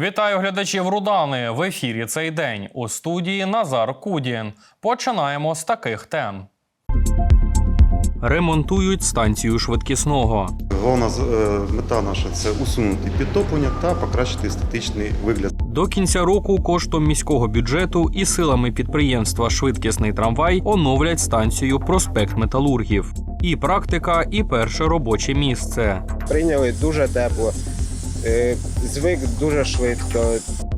Вітаю глядачів Рудани. В ефірі цей день у студії Назар Кудін. Починаємо з таких тем. Ремонтують станцію швидкісного. Головна з- е, мета наша це усунути підтоплення та покращити естетичний вигляд. До кінця року коштом міського бюджету і силами підприємства Швидкісний трамвай оновлять станцію Проспект Металургів. І практика, і перше робоче місце. прийняли дуже тепло, звик дуже швидко.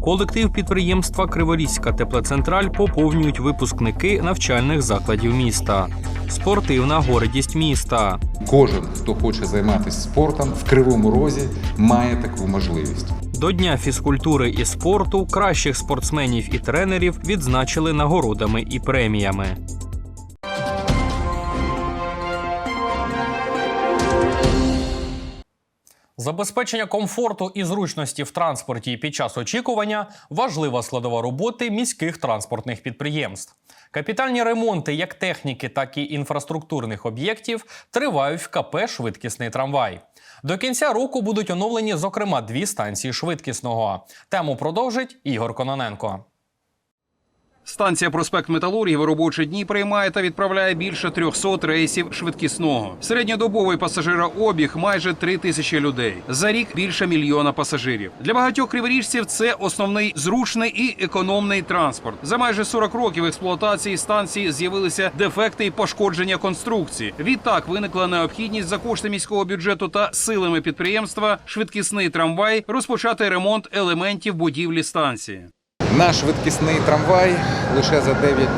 Колектив підприємства Криворізька теплоцентраль поповнюють випускники навчальних закладів міста. Спортивна гордість міста. Кожен, хто хоче займатися спортом в кривому розі, має таку можливість. До Дня фізкультури і спорту кращих спортсменів і тренерів відзначили нагородами і преміями. Забезпечення комфорту і зручності в транспорті під час очікування важлива складова роботи міських транспортних підприємств. Капітальні ремонти як техніки, так і інфраструктурних об'єктів тривають в КП Швидкісний трамвай. До кінця року будуть оновлені, зокрема, дві станції швидкісного. Тему продовжить Ігор Кононенко. Станція проспект Металургів у робочі дні приймає та відправляє більше 300 рейсів швидкісного. Середньодобовий пасажирообіг майже 3 тисячі людей. За рік більше мільйона пасажирів. Для багатьох криворіжців це основний зручний і економний транспорт. За майже 40 років експлуатації станції з'явилися дефекти і пошкодження конструкції. Відтак виникла необхідність за кошти міського бюджету та силами підприємства швидкісний трамвай розпочати ремонт елементів будівлі станції. Наш швидкісний трамвай лише за 9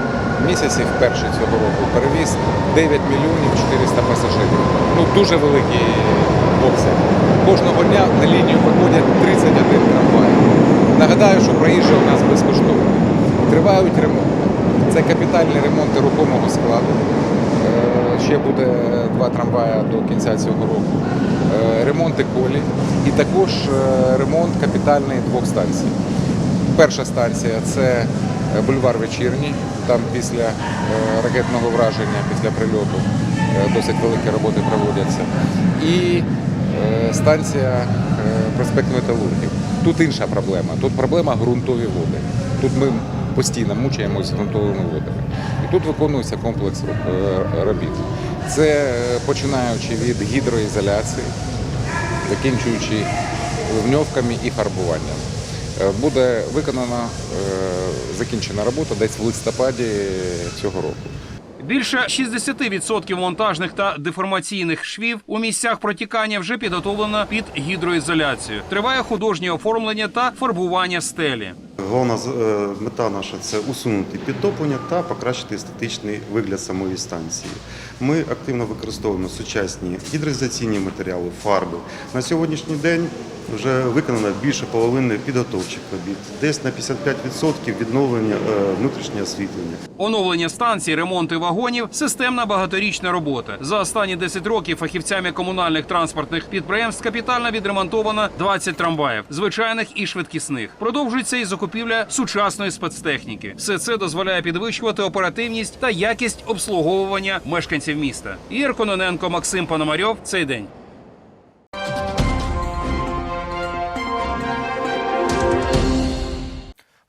місяців перший цього року перевіз 9 мільйонів 400 пасажирів. Ну дуже великий обсяг. Кожного дня на лінію виходять 31 трамвай. Нагадаю, що проїжджа у нас безкоштовно. Тривають ремонти. Це капітальний ремонт рухомого складу. Е, Ще буде два трамвая до кінця цього року. Е, Ремонти колі і також е, ремонт капітальний двох станцій. Перша станція це е, бульвар вечірній. Там після е, ракетного враження, після прильоту е, досить великі роботи проводяться. І станція проспект Металургів. Тут інша проблема. Тут проблема ґрунтові води. Тут ми постійно мучаємося з ґрунтовими водами. І тут виконується комплекс робіт. Це починаючи від гідроізоляції, закінчуючи ливньовками і фарбуванням. Е, Буде виконана е, закінчена робота десь в листопаді цього року. Більше 60% монтажних та деформаційних швів у місцях протікання вже підготовлено під гідроізоляцію. Триває художнє оформлення та фарбування стелі. Головна е, мета наша це усунути підтоплення та покращити естетичний вигляд самої станції. Ми активно використовуємо сучасні гідроізоляційні матеріали, фарби. На сьогоднішній день вже виконано більше половини підготовчих робіт, десь на 55% відновлення е, внутрішнього освітлення. Оновлення станцій, ремонти вагонів системна багаторічна робота. За останні 10 років фахівцями комунальних транспортних підприємств капітально відремонтовано 20 трамваїв, звичайних і швидкісних. Продовжується і закупівля сучасної спецтехніки. Все це дозволяє підвищувати оперативність та якість обслуговування мешканців міста. Ігор Кононенко, Максим Пономарьов. Цей день.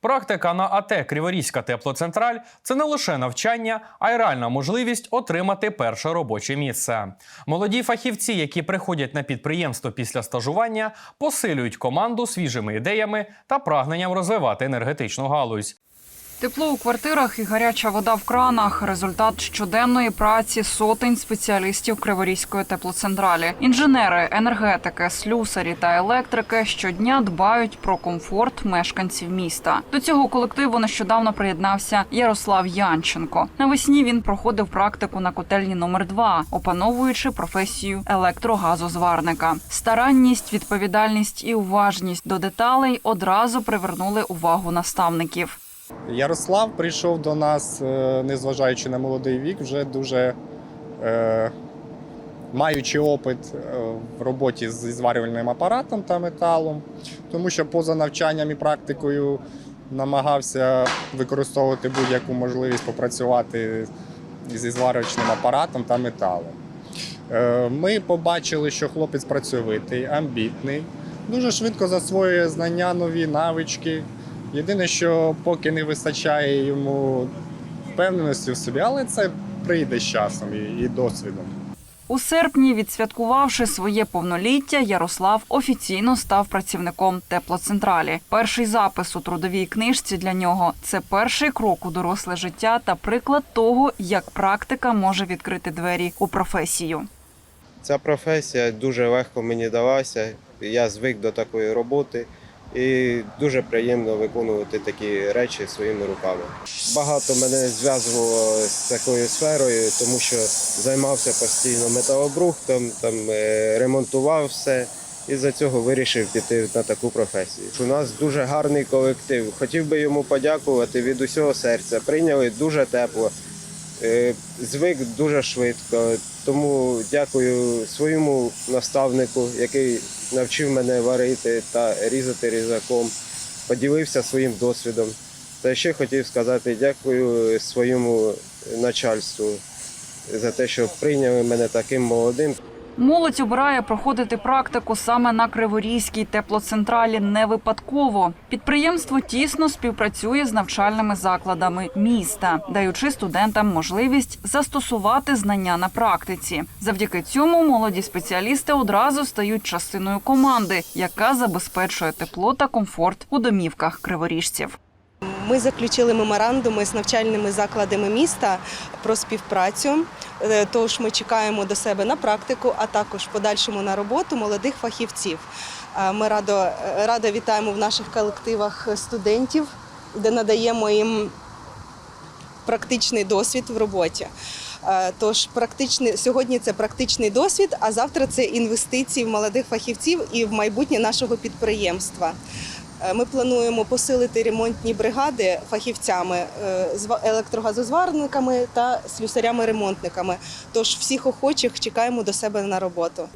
Практика на АТ Криворізька теплоцентраль це не лише навчання, а й реальна можливість отримати перше робоче місце. Молоді фахівці, які приходять на підприємство після стажування, посилюють команду свіжими ідеями та прагненням розвивати енергетичну галузь. Тепло у квартирах і гаряча вода в кранах результат щоденної праці сотень спеціалістів Криворізької теплоцентралі. Інженери, енергетики, слюсарі та електрики щодня дбають про комфорт мешканців міста. До цього колективу нещодавно приєднався Ярослав Янченко. Навесні він проходив практику на котельні номер 2 опановуючи професію електрогазозварника. Старанність, відповідальність і уважність до деталей одразу привернули увагу наставників. Ярослав прийшов до нас, е, незважаючи на молодий вік, вже дуже е, маючи опит е, в роботі зі зварювальним апаратом та металом, тому що поза навчанням і практикою намагався використовувати будь-яку можливість попрацювати зі зварювальним апаратом та металом. Е, Ми побачили, що хлопець працьовитий, амбітний, дуже швидко засвоює знання, нові навички. Єдине, що поки не вистачає йому впевненості в собі, але це прийде з часом і, і досвідом. У серпні, відсвяткувавши своє повноліття, Ярослав офіційно став працівником теплоцентралі. Перший запис у трудовій книжці для нього це перший крок у доросле життя та приклад того, як практика може відкрити двері у професію. Ця професія дуже легко мені далася. Я звик до такої роботи і дуже приємно виконувати такі речі своїми руками. Багато мене зв'язувало з такою сферою, тому що займався постійно металобрухтом, там е, ремонтував все. І за цього вирішив піти на таку професію. У нас дуже гарний колектив. Хотів би йому подякувати від усього серця. Прийняли дуже тепло. Е, Звик дуже швидко, тому дякую своєму наставнику, який навчив мене варити та різати різаком, поділився своїм досвідом. Та ще хотів сказати дякую своєму начальству за те, що прийняли мене таким молодим. Молодь обирає проходити практику саме на Криворізькій теплоцентралі не випадково. Підприємство тісно співпрацює з навчальними закладами міста, даючи студентам можливість застосувати знання на практиці. Завдяки цьому молоді спеціалісти одразу стають частиною команди, яка забезпечує тепло та комфорт у домівках криворіжців. Ми заключили меморандуми з навчальними закладами міста про співпрацю. Е, Тож ми чекаємо до себе на практику, а також подальшому на роботу молодих фахівців. Е, Ми радо, е, радо вітаємо в наших колективах студентів, де надаємо їм практичний досвід в роботі. Тож практичний сьогодні це практичний досвід, а завтра це інвестиції в молодих фахівців і в майбутнє нашого підприємства. Е, Ми плануємо посилити ремонтні бригади фахівцями, е, з електрогазозварниками та слюсарями-ремонтниками. Тож всіх охочих чекаємо до себе на роботу.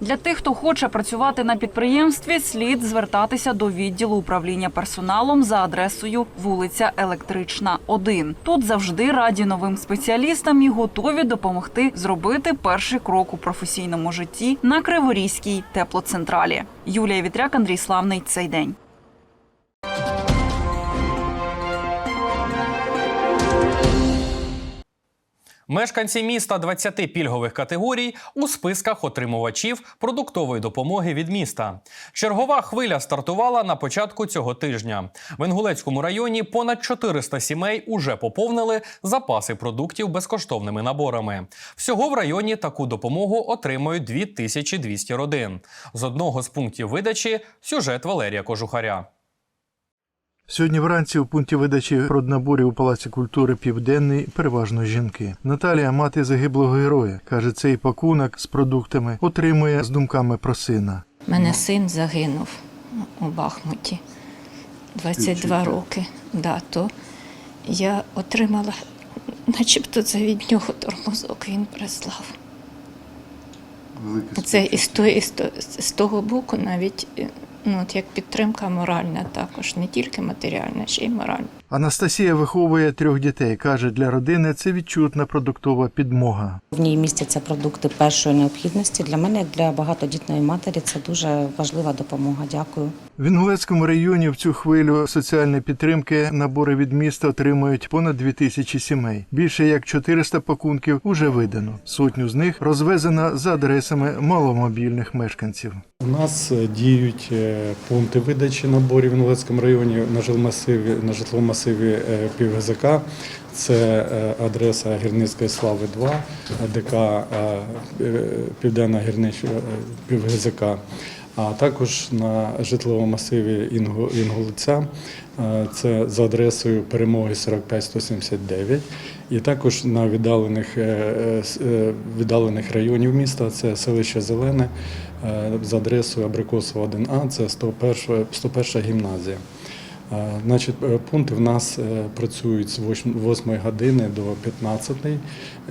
Для тих, хто хоче працювати на підприємстві, слід звертатися до відділу управління персоналом за адресою вулиця Електрична, 1. Тут завжди раді новим спеціалістам і готові допомогти зробити перший крок у професійному житті на Криворізькій теплоцентралі. Юлія Вітряк, Андрій Славний. Цей день. Мешканці міста 20 пільгових категорій у списках отримувачів продуктової допомоги від міста. Чергова хвиля стартувала на початку цього тижня. В Інгулецькому районі понад 400 сімей уже поповнили запаси продуктів безкоштовними наборами. Всього в районі таку допомогу отримують 2200 родин. З одного з пунктів видачі сюжет Валерія Кожухаря. Сьогодні вранці у пункті видачі проднаборів у Палаці культури Південний переважно жінки. Наталія, мати загиблого героя, каже, цей пакунок з продуктами отримує з думками про сина. Мене син загинув у Бахмуті 22 роки. Да, то я отримала, начебто це від нього тормозок він прислав. Це і з, того, з, того, боку навіть е, ну, от як підтримка моральна також, не тільки матеріальна, ще й моральна. Анастасія виховує трьох дітей. каже, для родини це відчутна продуктова підмога. В ній містяться продукти першої необхідності. Для мене, як для багатодітної матері, це дуже важлива допомога. Дякую. В Інгулецькому районі в цю хвилю соціальної підтримки набори від міста отримують понад 2000 сімей. Більше як 400 пакунків уже видано. Сотню з них розвезено за адресами маломобільних мешканців. У нас е, діють е, пункти видачі наборів в Новецькому районі на жилмасиві, на житловому масиві е, ПівГЗК. Це е, адреса Гірницької слави 2, ДК е, Південна Гірнича ПівГЗК, а також на житловому масиві Інголиця. Це за адресою перемоги 45179. І також на віддалених, е, е, віддалених районів міста це селище Зелене е, за адресою Абрикосова 1А, це 101, 101 гімназія. Значить, пункти в нас працюють з 8 години до 15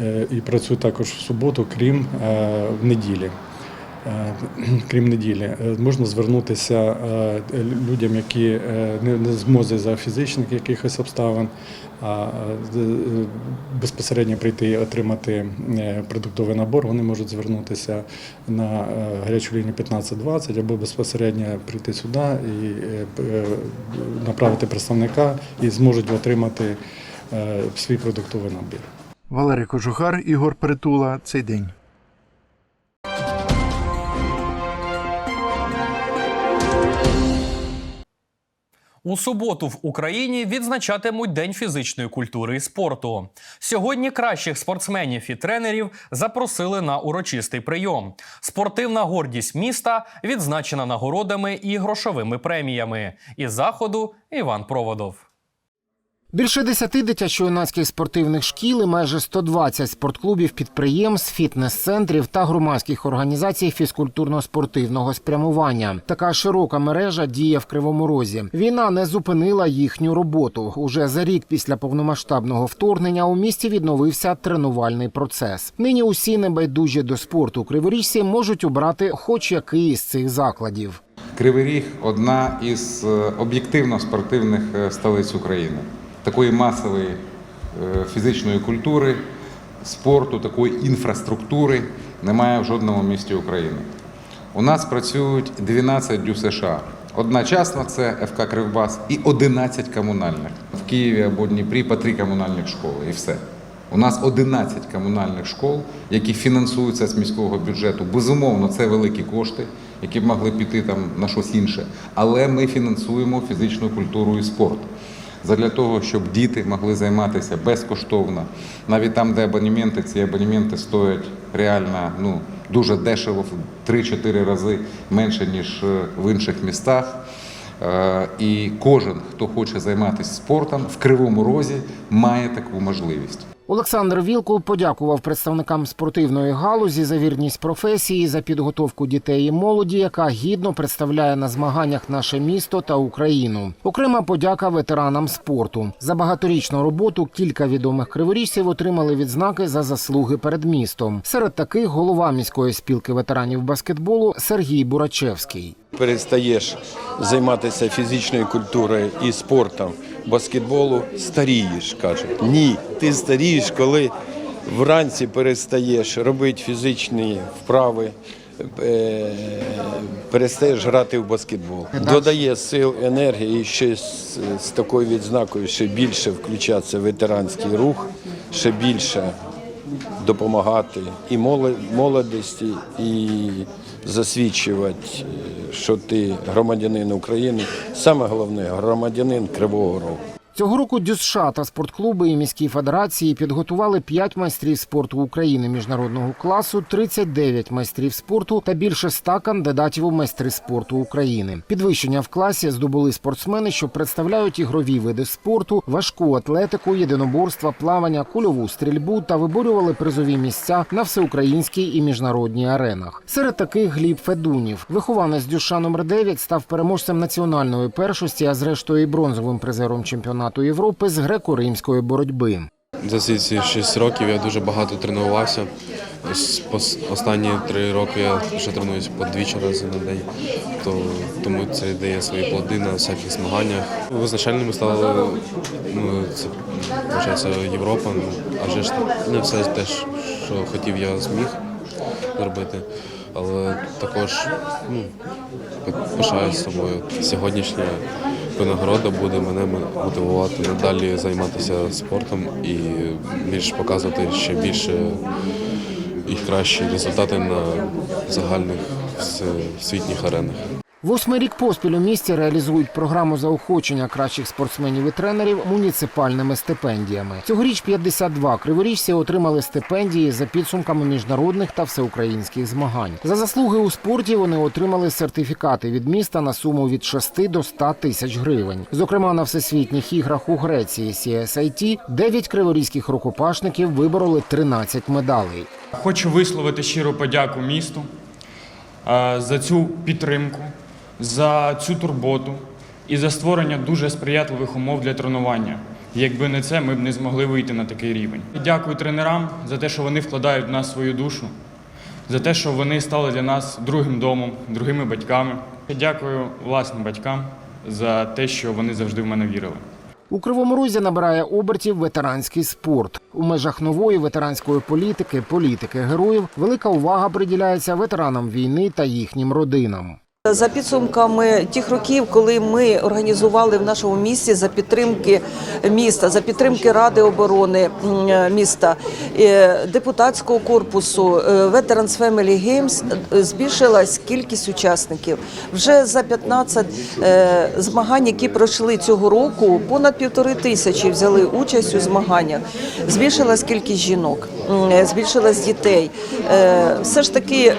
е, і працюють також в суботу, крім в неділі. Е, крім неділі, е, можна звернутися е, людям, які не змозі за фізичних якихось обставин, а безпосередньо прийти і отримати продуктовий набор, вони можуть звернутися на гарячу лінію 1520 або безпосередньо прийти сюди і направити представника і зможуть отримати свій продуктовий набір. Валерій Кожухар, Ігор Притула. Цей день. У суботу в Україні відзначатимуть День фізичної культури і спорту. Сьогодні кращих спортсменів і тренерів запросили на урочистий прийом. Спортивна гордість міста відзначена нагородами і грошовими преміями. Із заходу Іван Проводов. Більше десяти дитячо-юнацьких спортивних шкіл і майже 120 спортклубів, підприємств, фітнес-центрів та громадських організацій фізкультурно-спортивного спрямування. Така широка мережа діє в Кривому Розі. Війна не зупинила їхню роботу. Уже за рік після повномасштабного вторгнення у місті відновився тренувальний процес. Нині усі небайдужі до спорту криворіжці можуть обрати хоч який із цих закладів. Кривий Ріг одна із е, об'єктивно спортивних е, столиць України. Такої масової е, фізичної культури, спорту, такої інфраструктури немає в жодному місті України. У нас працюють 12 дю США. Одна частна це ФК Кривбас і 11 комунальних. В Києві або Дніпрі по три комунальних школи і все. У нас 11 комунальних школ, які фінансуються з міського бюджету. Безумовно, це великі кошти, які б могли піти там на щось інше. Але ми фінансуємо фізичну культуру і спорт. Задля того, щоб діти могли займатися безкоштовно. Навіть там, де абонементи, ці абонементи стоять реально ну, дуже дешево, в 3-4 рази менше, ніж е, в інших містах. Е, І кожен, хто хоче займатися спортом в Кривому Розі, має таку можливість. Олександр Вілкул подякував представникам спортивної галузі за вірність професії, за підготовку дітей і молоді, яка гідно представляє на змаганнях наше місто та Україну. Окрема подяка ветеранам спорту за багаторічну роботу. Кілька відомих криворіжців отримали відзнаки за заслуги перед містом. Серед таких голова міської спілки ветеранів баскетболу Сергій Бурачевський. перестаєш займатися фізичною культурою і спортом, баскетболу, старієш, кажуть. Ні, ти старієш, коли вранці перестаєш робити фізичні вправи, е, перестаєш грати в баскетбол. Додає сил, енергії і ще з, з такою відзнакою ще більше включатися в ветеранський рух, ще більше допомагати і молодості, і засвідчувати, е, що ти громадянин України. Саме головне громадянин Кривого Рогу. Цього року ДЮСШ та спортклуби і міські федерації підготували 5 майстрів спорту України міжнародного класу, 39 майстрів спорту та більше 100 кандидатів у майстри спорту України. Підвищення в класі здобули спортсмени, що представляють ігрові види спорту, важку атлетику, єдиноборства, плавання, кульову стрільбу та виборювали призові місця на всеукраїнській і міжнародній аренах. Серед таких Гліб Федунів, вихованець Дюша номер 9 став переможцем національної першості, а зрештою і бронзовим призером чемпіонату Європи з греко-римської боротьби. За ці ці 6 років я дуже багато тренувався. Останні три роки я вже тренуюся по двічі рази на день, то, тому це дає свої плоди на всяких змаганнях. Визначальними стали ну, це, Європа, ну, а вже ж не все те, що хотів, я зміг зробити. Але також ну, пишаюсь собою. Сьогоднішня винагорода буде мене мотивувати надалі займатися спортом і більш показувати ще більше і кращі результати на загальних всесвітніх аренах. Восьмий рік поспіль у місті реалізують програму заохочення кращих спортсменів і тренерів муніципальними стипендіями. Цьогоріч 52 криворіжці отримали стипендії за підсумками міжнародних та всеукраїнських змагань. За заслуги у спорті вони отримали сертифікати від міста на суму від 6 до 100 тисяч гривень. Зокрема, на всесвітніх іграх у Греції CSIT 9 криворізьких рукопашників вибороли 13 медалей. Хочу висловити щиру подяку місту за цю підтримку, за цю турботу і за створення дуже сприятливих умов для тренування. Якби не це, ми б не змогли вийти на такий рівень. Дякую тренерам за те, що вони вкладають в нас свою душу за те, що вони стали для нас другим домом, другими батьками. Дякую власним батькам за те, що вони завжди в мене вірили. У Кривому Розі набирає обертів ветеранський спорт. У межах нової ветеранської політики, політики героїв, велика увага приділяється ветеранам війни та їхнім родинам. За підсумками тих років, коли ми організували в нашому місті за підтримки міста, за підтримки Ради оборони міста, е, депутатського корпусу, е, Veterans Family Games, е, збільшилась кількість учасників. Вже за 15 е, змагань, які пройшли цього року, понад півтори тисячі взяли участь у змаганнях. Збільшилась кількість жінок, збільшилась дітей. Все ж таки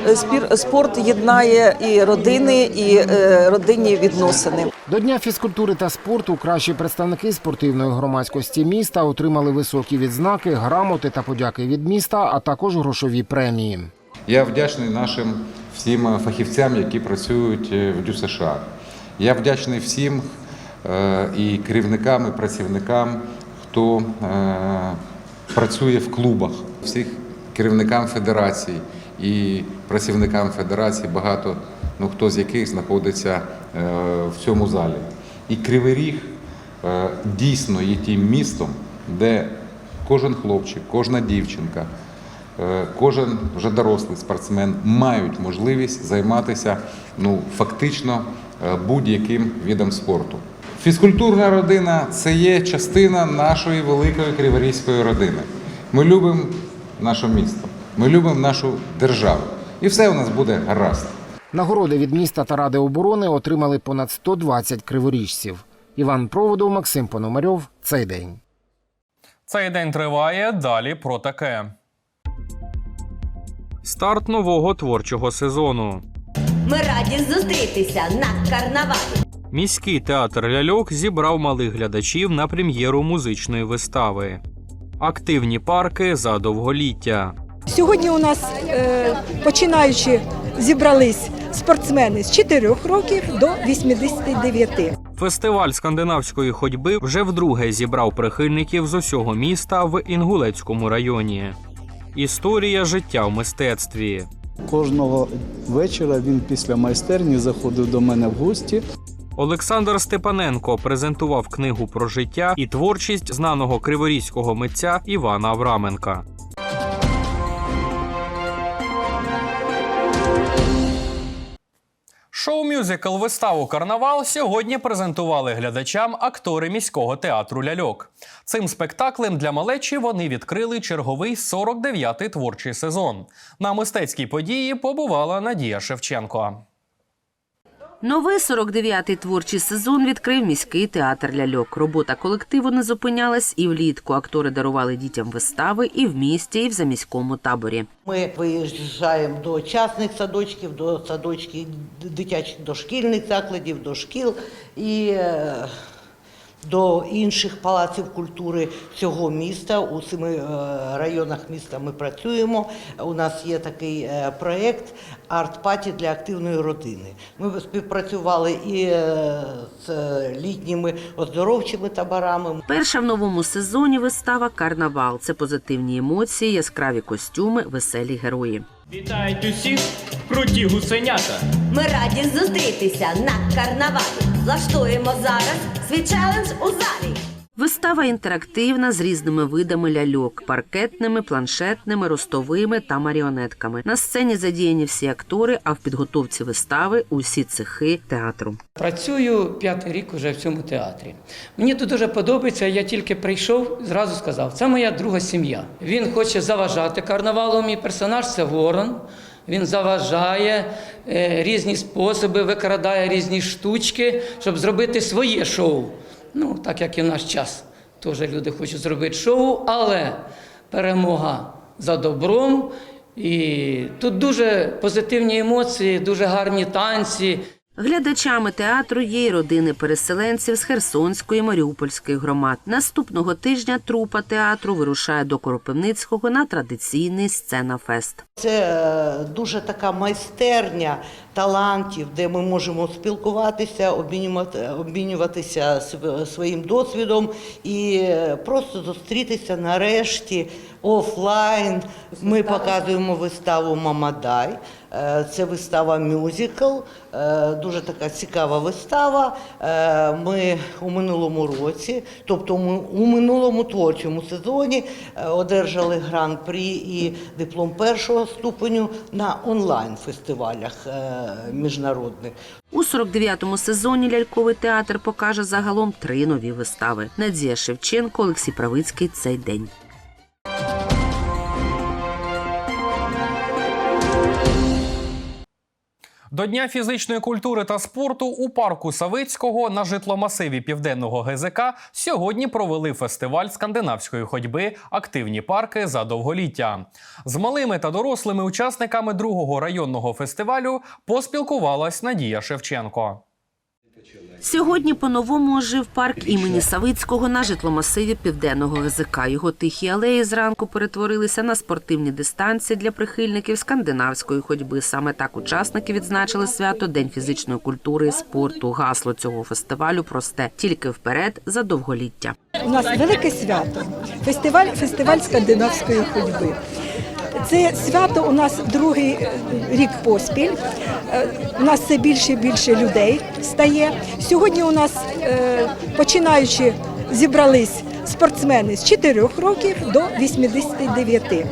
спорт єднає і родини, і е, родинні відносини. До Дня фізкультури та спорту кращі представники спортивної громадськості міста отримали високі відзнаки, грамоти та подяки від міста, а також грошові премії. Я вдячний нашим всім фахівцям, які працюють е, в ДЮСШ. США. Я вдячний всім е, і керівникам, і працівникам, хто працює в клубах, всіх керівникам федерацій і працівникам федерації, багато ну хто з яких знаходиться е, в цьому залі. І Кривий Ріг е, дійсно є тим містом, де кожен хлопчик, кожна дівчинка. Е, Кожен вже дорослий спортсмен мають можливість займатися ну фактично будь-яким видом спорту. Фізкультурна родина це є частина нашої великої криворізької родини. Ми любимо наше місто, ми любимо нашу державу, і все у нас буде гаразд. Нагороди від міста та Ради оборони отримали понад 120 криворіжців. Іван Проводов, Максим Пономарьов. Цей день. Цей день триває. Далі про таке. Старт нового творчого сезону. Ми раді зустрітися на карнавалі. Міський театр ляльок зібрав малих глядачів на прем'єру музичної вистави. Активні парки за довголіття. Сьогодні у нас е, починаючи зібрались спортсмени з 4 років до 89. Фестиваль скандинавської ходьби вже вдруге зібрав прихильників з усього міста в Інгулецькому районі. Історія життя в мистецтві. Кожного вечора він після майстерні заходив до мене в гості. Олександр Степаненко презентував книгу про життя і творчість знаного криворізького митця Івана Авраменка. Шоу-мюзикл виставу Карнавал сьогодні презентували глядачам актори міського театру Ляльок. Цим спектаклем для малечі вони відкрили черговий 49-й творчий сезон. На мистецькій події побувала Надія Шевченко. Новий 49-й творчий сезон відкрив міський театр ляльок. Робота колективу не зупинялась і влітку. Актори дарували дітям вистави і в місті, і в заміському таборі. Ми виїжджаємо до частних садочків, до садочків дитячих дошкільних закладів, до шкіл і е, до інших палаців культури цього міста. У семи е, районах міста ми працюємо. У нас є такий е, проєкт арт-паті для активної родини. Ми співпрацювали і е, з літніми оздоровчими таборами. Перша в новому сезоні вистава Карнавал. Це позитивні емоції, яскраві костюми, веселі герої. Вітають усіх круті гусенята. Ми раді зустрітися на карнавалі. Влаштуємо зараз свій челендж у залі. Вистава інтерактивна з різними видами ляльок: паркетними, планшетними, ростовими та маріонетками. На сцені задіяні всі актори, а в підготовці вистави усі цехи театру. Працюю п'ятий рік уже в цьому театрі. Мені тут дуже подобається. Я тільки прийшов, зразу сказав, це моя друга сім'я. Він хоче заважати карнавалу. Мій персонаж це ворон. Він заважає е, різні способи, викрадає різні штучки, щоб зробити своє шоу. Ну, так як і в наш час. Теж люди хочуть зробити шоу, але перемога за добром. І тут дуже позитивні емоції, дуже гарні танці. Глядачами театру є й родини переселенців з Херсонської Маріупольської громад. Наступного тижня трупа театру вирушає до Коропивницького на традиційний сцена-фест. Це е, дуже така майстерня талантів, де ми можемо спілкуватися, обмінювати- обмінюватися св- своїм досвідом і е, просто зустрітися нарешті офлайн. Ми показуємо виставу Мамадай. Е, Це вистава мюзикл, е, дуже така цікава вистава. Е, Ми у минулому році, тобто ми у минулому творчому сезоні, одержали гран-прі і диплом першого ступеню на онлайн-фестивалях міжнародних. У 49-му сезоні ляльковий театр покаже загалом три нові вистави: Надія Шевченко, Олексій Правицький цей день. До Дня фізичної культури та спорту у парку Савицького на житломасиві південного ГЗК сьогодні провели фестиваль скандинавської ходьби Активні парки за довголіття. З малими та дорослими учасниками другого районного фестивалю поспілкувалась Надія Шевченко. Сьогодні по-новому ожив парк імені Савицького на житломасиві південного ГЗК. Його тихі алеї зранку перетворилися на спортивні дистанції для прихильників скандинавської ходьби. Саме так учасники відзначили свято День фізичної культури і спорту. Гасло цього фестивалю просте тільки вперед за довголіття. У нас велике свято. Фестиваль, фестиваль скандинавської ходьби. Це свято у нас другий е, рік поспіль. Е, У нас все більше і більше людей стає. Сьогодні у нас е, починаючи зібрались спортсмени з 4 років до 89.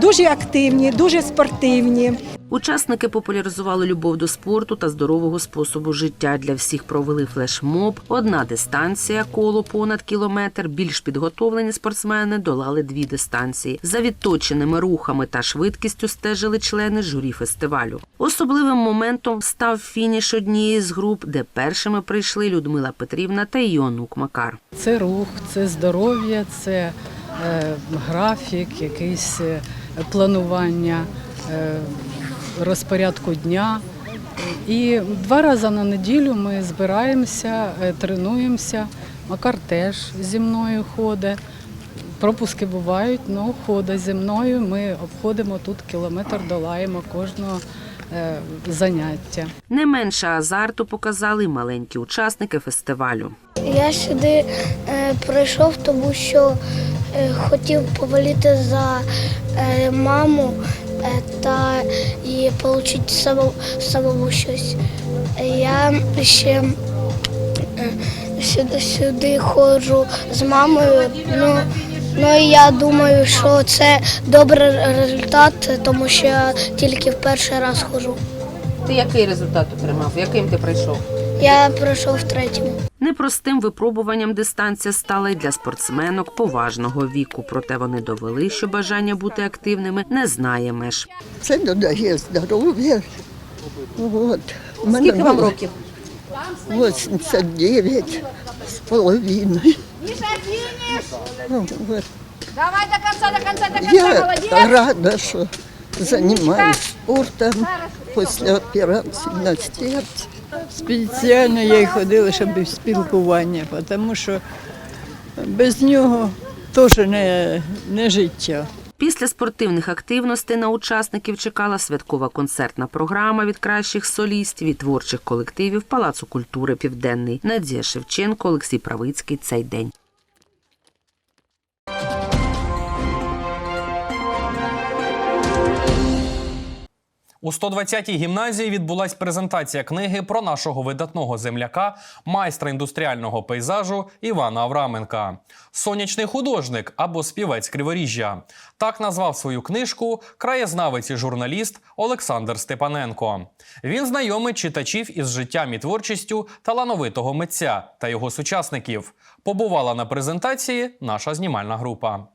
Дуже активні, дуже спортивні. Учасники популяризували любов до спорту та здорового способу життя. Для всіх провели флешмоб. Одна дистанція, коло понад кілометр. Більш підготовлені спортсмени долали дві дистанції. За відточеними рухами та швидкістю стежили члени журі фестивалю. Особливим моментом став фініш однієї з груп, де першими прийшли Людмила Петрівна та її Макар. Це рух, це здоров'я, це е, графік, якесь е, планування е, розпорядку дня. І два рази на неділю ми збираємося, е, тренуємося. Макар теж зі мною ходить. Пропуски бувають, але ходить зі мною. Ми обходимо тут кілометр, долаємо кожного е, заняття. Не менше азарту показали маленькі учасники фестивалю. Я сюди е, прийшов, тому що е, хотів поваліти за е, маму та і отримати самому, самому щось. Я ще е, сюди, сюди ходжу з мамою. Ну, ну і я думаю, що це добрий результат, тому що я тільки в перший раз ходжу. Ти який результат отримав? Яким ти прийшов? Я пройшов в третьому. Непростим випробуванням дистанція стала й для спортсменок поважного віку. Проте вони довели, що бажання бути активними не знає меж. Це додає здоров'я. От. Скільки вам було років? 89 з половиною. Ну, от. Давай до конца, до конца, до конца, Я рада, що займаюся спортом після операції на серці. Спеціально я й ходила, щоб спілкування, тому що без нього теж не, не життя. Після спортивних активностей на учасників чекала святкова концертна програма від кращих солістів і творчих колективів Палацу культури Південний. Надія Шевченко, Олексій Правицький цей день. У 120-й гімназії відбулась презентація книги про нашого видатного земляка, майстра індустріального пейзажу Івана Авраменка. Сонячний художник або співець Криворіжжя. Так назвав свою книжку краєзнавець і журналіст Олександр Степаненко. Він знайомить читачів із життям і творчістю талановитого митця та його сучасників. Побувала на презентації наша знімальна група.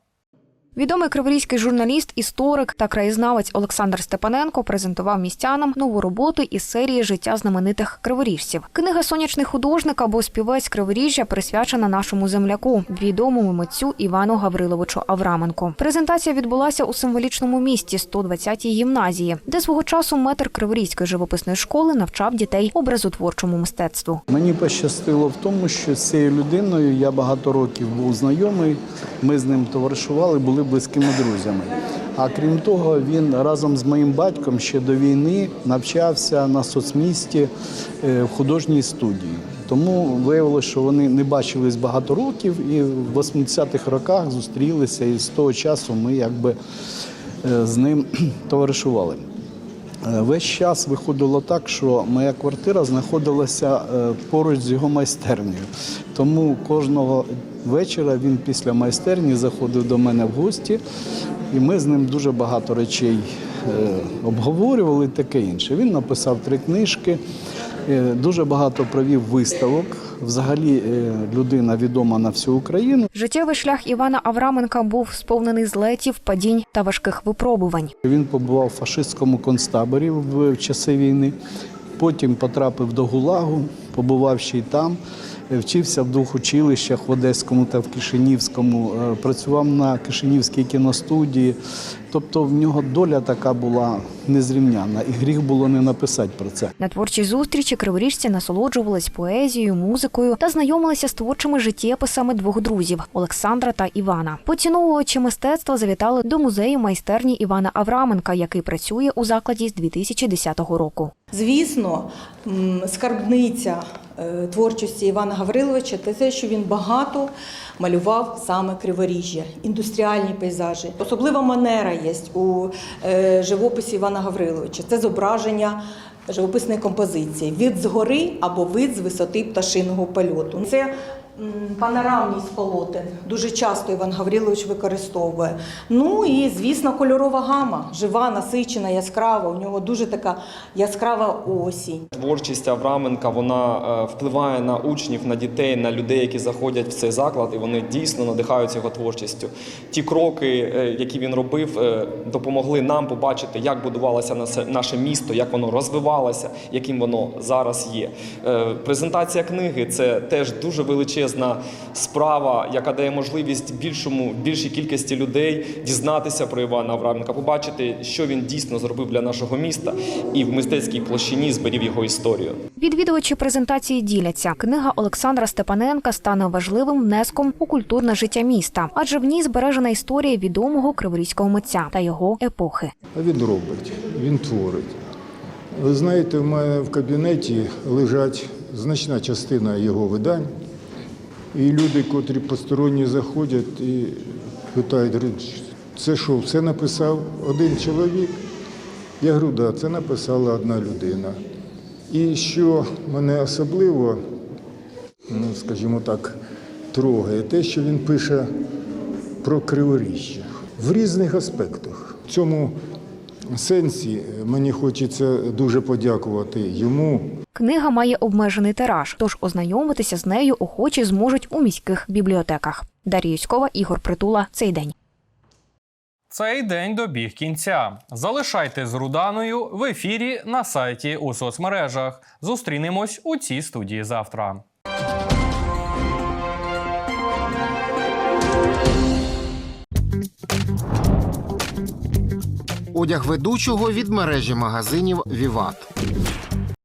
Відомий криворізький журналіст, історик та краєзнавець Олександр Степаненко презентував містянам нову роботу із серії життя знаменитих криворіжців. Книга Сонячний художник або співець Криворіжжя присвячена нашому земляку, відомому митцю Івану Гавриловичу Авраменко. Презентація відбулася у символічному місті 120-й гімназії, де свого часу метр Криворізької живописної школи навчав дітей образотворчому мистецтву. Мені пощастило в тому, що з цією людиною я багато років був знайомий. Ми з ним товаришували, були близькими друзями. А крім того, він разом з моїм батьком ще до війни навчався на соцмісті е, в художній студії. Тому виявилося, що вони не бачились багато років, і в 80-х роках зустрілися, і з того часу ми якби е, з ним товаришували. Е, Весь час виходило так, що моя квартира знаходилася поруч з його майстернею. Тому кожного вечора він після майстерні заходив до мене в гості, і ми з ним дуже багато речей е, обговорювали, таке інше. Він написав три книжки, е, дуже багато провів виставок. Взагалі е, людина відома на всю Україну. Життєвий шлях Івана Авраменка був сповнений злетів, падінь та важких випробувань. Він побував в фашистському концтаборі в в часи війни. Потім потрапив до Гулагу, побував ще й там. Вчився в двох училищах в Одеському та в Кишинівському, е, працював на Кишинівській кіностудії. Тобто в нього доля така була незрівнянна, і гріх було не написати про це. На творчій зустрічі криворіжці насолоджувались поезією, музикою та знайомилися з творчими життєписами двох друзів Олександра та Івана. Поціновувачі мистецтва завітали до музею майстерні Івана Авраменка, який працює у закладі з 2010 року. Звісно, скарбниця творчості Івана Гавриловича це те, що він багато малював саме криворіжжя, індустріальні пейзажі. Особлива манера є у е, живописі Івана Гавриловича. Це зображення живописної композиції від згори або вид з висоти пташиного польоту. Це панорамність полотен. Дуже часто Іван Гаврилович використовує. Ну і звісно, кольорова гама, жива, насичена, яскрава. У нього дуже така яскрава осінь. Творчість Авраменка вона е, впливає на учнів, на дітей, на людей, які заходять в цей заклад, і вони дійсно надихаються його творчістю. Ті кроки, е, які він робив, е, допомогли нам побачити, як будувалося наше місто, як воно розвивалося, яким воно зараз є. Презентація книги це теж дуже величезна справа, яка дає можливість більшому більшій кількості людей дізнатися про Івана Авраменка, побачити, що він дійсно зробив для нашого міста, і в мистецькій площині зберів його історію. Відвідувачі презентації діляться. Книга Олександра Степаненка стане важливим внеском у культурне життя міста, адже в ній збережена історія відомого криворізького митця та його епохи. Він робить, він творить. Ви знаєте, в мене в кабінеті лежать значна частина його видань. І люди, котрі посторонні заходять і питають, це що, все написав один чоловік? Я говорю, да, це написала одна людина. І що мене особливо, ну, скажімо так, трогає, те, що він пише про криворіжжя в різних аспектах. В цьому сенсі мені хочеться дуже подякувати йому. Книга має обмежений тираж, тож ознайомитися з нею охочі зможуть у міських бібліотеках. Дар'я Юськова, Ігор Притула. Цей день. Цей день добіг кінця. Залишайте з Руданою в ефірі на сайті у соцмережах. Зустрінемось у цій студії завтра. Одяг ведучого від мережі магазинів Віват.